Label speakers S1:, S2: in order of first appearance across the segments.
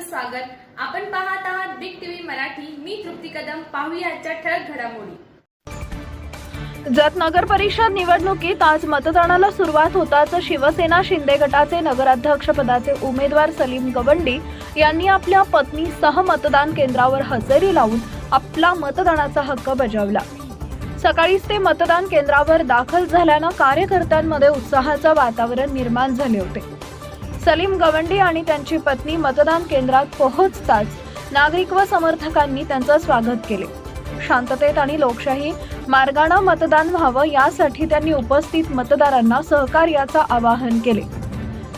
S1: आपलं स्वागत. आपण पाहत आहात बिग टीव्ही मराठी. मी तृप्ती कदम. पाहूया आजच्या ठळक घडामोडी.
S2: जत नगर परिषद निवडणुकीत आज मतदानाला सुरुवात होताच शिवसेना शिंदे गटाचे नगराध्यक्षपदाचे उमेदवार सलीम गवंडी यांनी आपल्या पत्नीसह मतदान केंद्रावर हजेरी लावून आपला मतदानाचा हक्क बजावला. सकाळीच ते मतदान केंद्रावर दाखल झाल्यानं कार्यकर्त्यांमध्ये उत्साहाचं वातावरण निर्माण झाले होते. सलीम गवंडी आणि त्यांची पत्नी मतदान केंद्रात पोहोचताच नागरिक व समर्थकांनी त्यांचं स्वागत केले. शांततेत आणि लोकशाही मार्गानं मतदान व्हावं यासाठी त्यांनी उपस्थित मतदारांना सहकार्याचं आवाहन केले.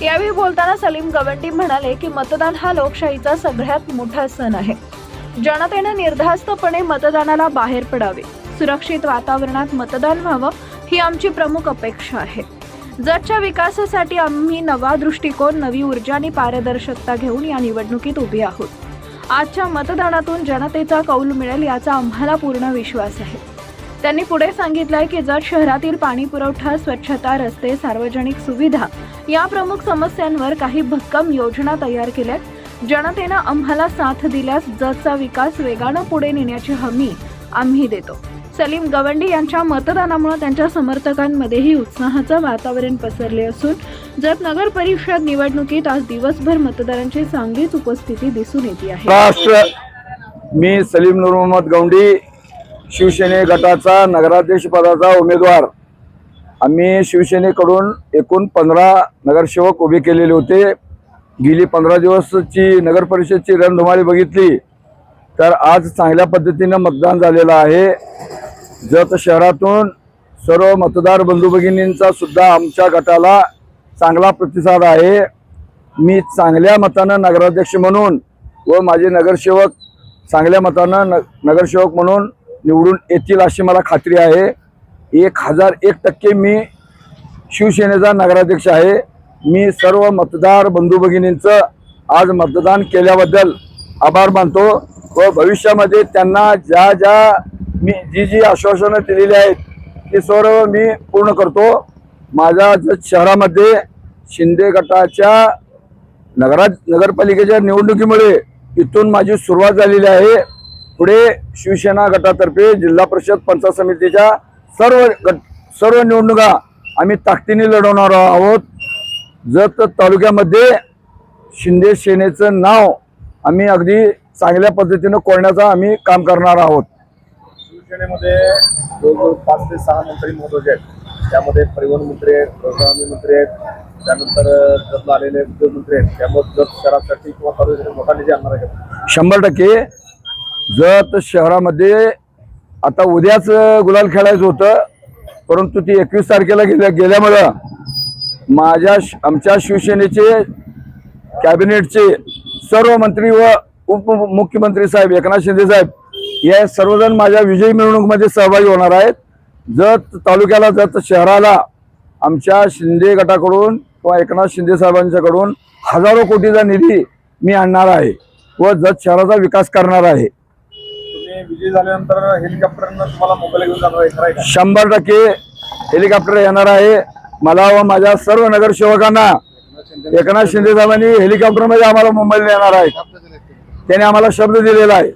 S2: यावेळी बोलताना सलीम गवंडी म्हणाले की मतदान हा लोकशाहीचा सगळ्यात मोठा सण आहे. जनतेनं निर्धास्तपणे मतदानाला बाहेर पडावे. सुरक्षित वातावरणात मतदान व्हावं ही आमची प्रमुख अपेक्षा आहे. जतच्या विकासासाठी आम्ही नवा दृष्टिकोन नवी ऊर्जा आणि पारदर्शकता घेऊन या निवडणुकीत उभी आहोत. आजच्या मतदानातून जनतेचा कौल मिळेल याचा आम्हाला पूर्ण विश्वास आहे. त्यांनी पुढे सांगितलंय की जत शहरातील पाणी पुरवठा स्वच्छता रस्ते सार्वजनिक सुविधा या प्रमुख समस्यांवर काही भक्कम योजना तयार केल्यात. जनतेनं आम्हाला साथ दिल्यास जतचा विकास वेगानं पुढे नेण्याची हमी आम्ही देतो. सलीम गवंडी यांच्या मतदानामुळे त्यांच्या समर्थकांमध्येही उत्साहाचं वातावरण पसरले असून जत नगर परिषद निवडणुकीत आज दिवसभर मतदारांची चांगलीच उपस्थिती दिसून येते आहे.
S3: महाराष्ट्र मी सलीम नूर मोहम्मद गवंडी शिवसेने गटाचा नगराध्यक्ष पदाचा उमेदवार. आम्ही शिवसेनेकडून एकूण पंधरा नगरसेवक उभे केलेले होते. गेली पंधरा दिवसची नगर परिषदची रणधुमाळी बघितली तर आज चांगल्या पद्धतीनं मतदान झालेलं आहे. जत शहरातून सर्व मतदार बंधू भगिनींचा सुद्धा आमच्या गटाला चांगला प्रतिसाद आहे. मी चांगल्या मतानं नगराध्यक्ष म्हणून व माझे नगरसेवक चांगल्या मतानं न नगरसेवक म्हणून निवडून येतील अशी मला खात्री आहे. एक हजार एक टक्के मी शिवसेनेचा नगराध्यक्ष आहे. मी सर्व मतदार बंधू भगिनींचं आज मतदान केल्याबद्दल आभार मानतो व भविष्यामध्ये त्यांना ज्या ज्या मी जी जी आश्वासनं दिलेली आहेत ती सर्व मी पूर्ण करतो. माझ्या जत शहरामध्ये शिंदे गटाच्या नगरा नगरपालिकेच्या निवडणुकीमुळे इथून माझी सुरुवात झालेली आहे. पुढे शिवसेना गटातर्फे जिल्हा परिषद पंचायत समितीच्या सर्व गट सर्व निवडणुका आम्ही ताकदीने लढवणार आहोत. जत तालुक्यामध्ये शिंदे सेनेचं नाव आम्ही अगदी चांगल्या पद्धतीनं कोरण्याचा आम्ही काम करणार आहोत.
S4: शिवसेनेमध्ये जवळजवळ पाच ते सहा मंत्री महत्त्वाचे आहेत. त्यामध्ये परिवहन मंत्री आहेत गृहनिर्माण मंत्री आहेत त्यानंतर जतला आलेले उद्योगमंत्री आहेत. त्यामुळे जत शहरासाठी किंवा तालुक्यासाठी मोठा निधी आणणार आहे
S3: शंभर टक्के. जत शहरामध्ये आता उद्याच गुलाल खेळायचं होतं परंतु ती एकवीस तारखेला गेल्या गेल्यामुळं माझ्या श- आमच्या शिवसेनेचे कॅबिनेटचे सर्व मंत्री व उपमुख्यमंत्री साहेब एकनाथ शिंदे साहेब हे सर्वजण माझ्या विजयी मिरवणुकीमध्ये सहभागी होणार आहेत. जत तालुक्याला जत शहराला आमच्या शिंदे गटाकडून किंवा एकनाथ शिंदे साहेबांच्याकडून हजारो कोटीचा निधी मी आणणार आहे व जत शहराचा विकास करणार आहे.
S4: विजयी झाल्यानंतर हेलिकॉप्टरनं तुम्हाला मुंबईला घेऊन जाणार आहे खरं आहे का?
S3: शंभर टक्के हेलिकॉप्टर येणार आहे. मला व माझ्या सर्व नगरसेवकांना एकनाथ शिंदे साहेबांनी हेलिकॉप्टरमध्ये आम्हाला मुंबईला येणार आहेत. त्याने आम्हाला शब्द दिलेला आहे.